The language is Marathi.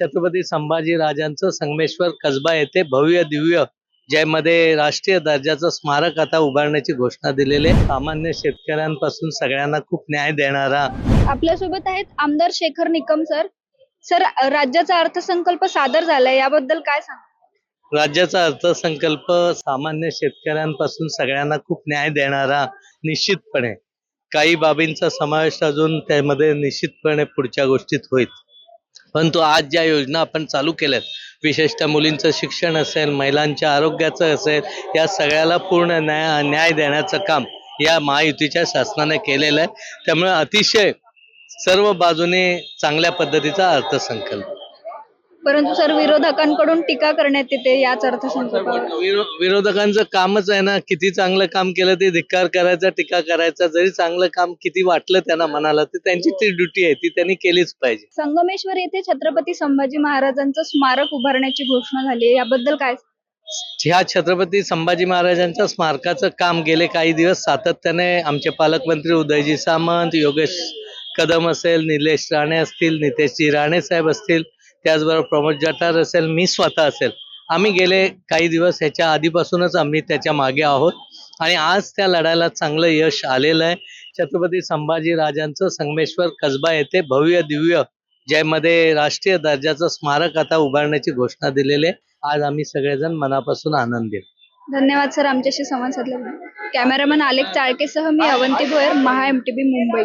छत्रपती संभाजी राजांचं संगमेश्वर कसबा येथे भव्य दिव्य ज्यामध्ये राष्ट्रीय दर्जाचं स्मारक आता उभारण्याची घोषणा दिलेली आहे. सामान्य शेतकऱ्यांपासून सगळ्यांना खूप न्याय देणारा. आपल्यासोबत आहेत आमदार शेखर निकम सर. सर राज्याचा अर्थसंकल्प सादर झालाय याबद्दल काय सांग राज्याचा अर्थसंकल्प सामान्य शेतकऱ्यांपासून सगळ्यांना खूप न्याय देणारा निश्चितपणे. काही बाबींचा समावेश अजून त्यामध्ये निश्चितपणे पुढच्या गोष्टीत होईल. परंतु आज ज्या योजना आपण चालू केल्यात विशेषतः मुलींचं शिक्षण असेल महिलांच्या आरोग्याचं असेल या सगळ्याला पूर्ण न्याय न्याय देण्याचं काम या महायुतीच्या शासनाने केलेलं आहे. त्यामुळे अतिशय सर्व बाजूने चांगल्या पद्धतीचा अर्थसंकल्प. परंतु सर विरोधकांकडून टीका करण्यात येते याच अर्थसंकल्पावर. विरो- विरोधकांचं कामच आहे ना किती चांगलं काम केलं ते धिक्कार करायचा टीका करायचा जरी चांगलं काम किती वाटलं त्यांना मनाला ते त्यांची ती ड्युटी आहे ती त्यांनी केलीच पाहिजे. संगमेश्वर येथे छत्रपती संभाजी महाराजांचं स्मारक उभारण्याची घोषणा झाली आहे याबद्दल काय? ह्या छत्रपती संभाजी महाराजांच्या स्मारकाचं काम गेले काही दिवस सातत्याने आमचे पालकमंत्री उदयजी सामंत योगेश कदम असेल निलेश राणे असतील नितेशजी राणे साहेब असतील त्याचबरोबर प्रमोद जठार असेल मी स्वतः असेल. आम्ही गेले काही दिवस ह्याच्या आधीपासूनच आम्ही त्याच्यामागे आहोत. आणि आज त्या लढ्याला चांगलं यश आलेलं आहे. छत्रपती संभाजी राजांचं संगमेश्वर कसबा येथे भव्य दिव्य ज्यामध्ये राष्ट्रीय दर्जाचं स्मारक आता उभारण्याची घोषणा दिलेली आहे. आज आम्ही सगळेजण मनापासून आनंदी धन्यवाद सर. आमच्याशी संवाद साधल्याबद्दल. कॅमेरामॅन आलेख चाळकेसह मी अवंती भोयर महा एमटीबी मुंबई.